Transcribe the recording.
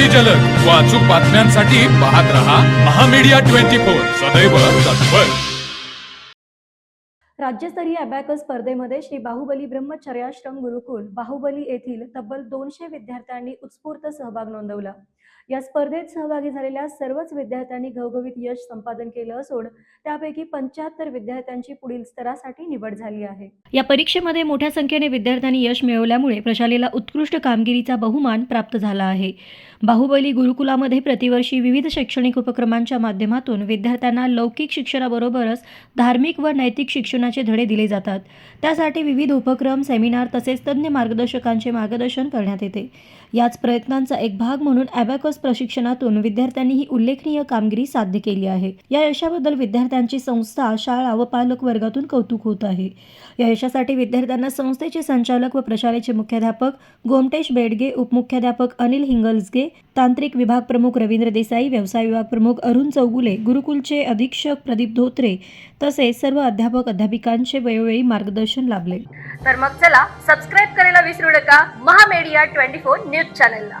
अगदी जलद. व अचूक बातम्यांसाठी पाहत रहा महामीडिया ट्वेंटी फोर. सदैव तत्पर. राज्यस्तरीय अबॅकस स्पर्धेमध्ये श्री बाहुबली ब्रह्मचर्याश्रम गुरुकुल बाहुबली येथील तब्बल दोनशे विद्यार्थ्यांनी उत्स्फूर्त सहभाग नोंदवला. या स्पर्धेत सहभागी झालेल्या सर्वच विद्यार्थ्यांनी घवघवीत यश संपादन केलं असून त्यापैकी पंच्याहत्तर विद्यार्थ्यांची पुढील स्तरासाठी निवड झाली आहे. या परीक्षेमध्ये मोठ्या संख्येने विद्यार्थ्यांनी यश मिळवल्यामुळे प्रशालेला उत्कृष्ट कामगिरीचा बहुमान प्राप्त झाला आहे. बाहुबली गुरुकुलामध्ये प्रतिवर्षी विविध शैक्षणिक उपक्रमांच्या माध्यमातून विद्यार्थ्यांना लौकिक शिक्षणाबरोबरच धार्मिक व नैतिक शिक्षणाचे धडे दिले जातात. त्यासाठी विविध उपक्रम सेमिनार तसेच तज्ज्ञ मार्गदर्शकांचे मार्गदर्शन करण्यात येते. याच प्रयत्नांचा एक भाग म्हणून अबॅकस प्रशिक्षणातून विद्यार्थ्यांनी ही उल्लेखनीय कामगिरी साध्य केली आहे. या यशाबद्दल विद्यार्थ्यांची संस्था शाळा व पालक वर्गातून कौतुक होत आहे. या यशासाठी विद्यार्थ्यांना संस्थेचे संचालक व प्रशालेचे मुख्याध्यापक गोमटेश बेडगे उपमुख्याध्यापक अनिल हिंगल्सगे तांत्रिक विभाग प्रमुख रवींद्र देसाई व्यवसाय विभाग प्रमुख अरुण चौगुले गुरुकुलचे अधीक्षक प्रदीप धोत्रे तसेच सर्व अध्यापक अध्यापिकांचे वेळोवेळी मार्गदर्शन लाभले. तर मग चला सबस्क्राईब करायला विसरू नका. महामेडिया ट्वेंटी फोर न्यूज चॅनलला